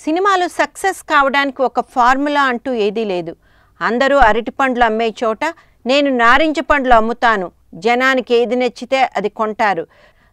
సినిమాలు సక్సెస్ కావడానికి ఒక ఫార్ములా అంటూ ఏదీ లేదు. అందరూ అరటి పండ్లు అమ్మే చోట నేను నారింజ పండ్లు అమ్ముతాను. జనానికి ఏది నచ్చితే అది కొంటారు.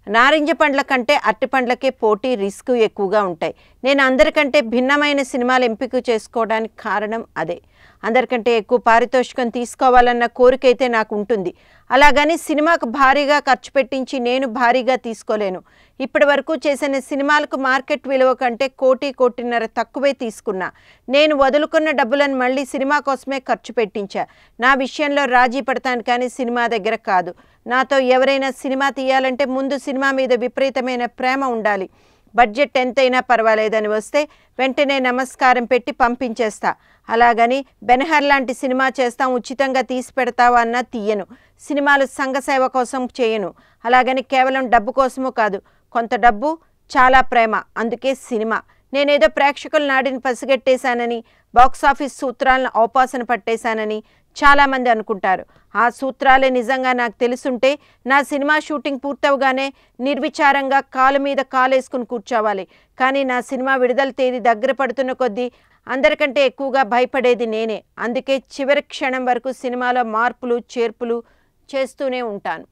నారింజ పండ్ల కంటే అరటి పండ్లకే పోటీ రిస్క్ ఎక్కువగా ఉంటాయి. నేను అందరికంటే భిన్నమైన సినిమాలు ఎంపిక చేసుకోవడానికి కారణం అదే. అందరికంటే ఎక్కువ పారితోషికం తీసుకోవాలన్న కోరికైతే నాకు ఉంటుంది. అలాగని సినిమాకు భారీగా ఖర్చు పెట్టించి నేను భారీగా తీసుకోలేను. ఇప్పటి వరకు చేసిన సినిమాలకు మార్కెట్ విలువ కంటే కోటి కోటిన్నర తక్కువే తీసుకున్నా. నేను వదులుకున్న డబ్బులను మళ్ళీ సినిమా కోసమే ఖర్చు పెట్టించా. నా విషయంలో రాజీ పడతాను కానీ సినిమా దగ్గర కాదు. నాతో ఎవరైనా సినిమా తీయాలంటే ముందు సినిమా మీద విపరీతమైన ప్రేమ ఉండాలి. బడ్జెట్ ఎంతైనా పర్వాలేదని వస్తే వెంటనే నమస్కారం పెట్టి పంపించేస్తా. అలాగని బెనహర్ లాంటి సినిమా చేస్తాం ఉచితంగా తీసి పెడతావా అన్నా తీయను. సినిమాలు సంఘసేవ కోసం చేయను. అలాగని కేవలం డబ్బు కోసము కాదు కొంత డబ్బు చాలా ప్రేమ అందుకే సినిమా. నేనేదో ప్రేక్షకుల నాడిని పసిగట్టేశానని బాక్సాఫీస్ సూత్రాలను అవపాసన పట్టేశానని చాలామంది అనుకుంటారు. ఆ సూత్రాలే నిజంగా నాకు తెలుసుంటే నా సినిమా షూటింగ్ పూర్తవగానే నిర్విచారంగా కాలు మీద కాలేసుకుని కూర్చోవాలి. కానీ నా సినిమా విడుదల తేదీ దగ్గర పడుతున్న కొద్దీ అందరికంటే ఎక్కువగా భయపడేది నేనే. అందుకే చివరి క్షణం వరకు సినిమాలో మార్పులు చేర్పులు చేస్తూనే ఉంటాను.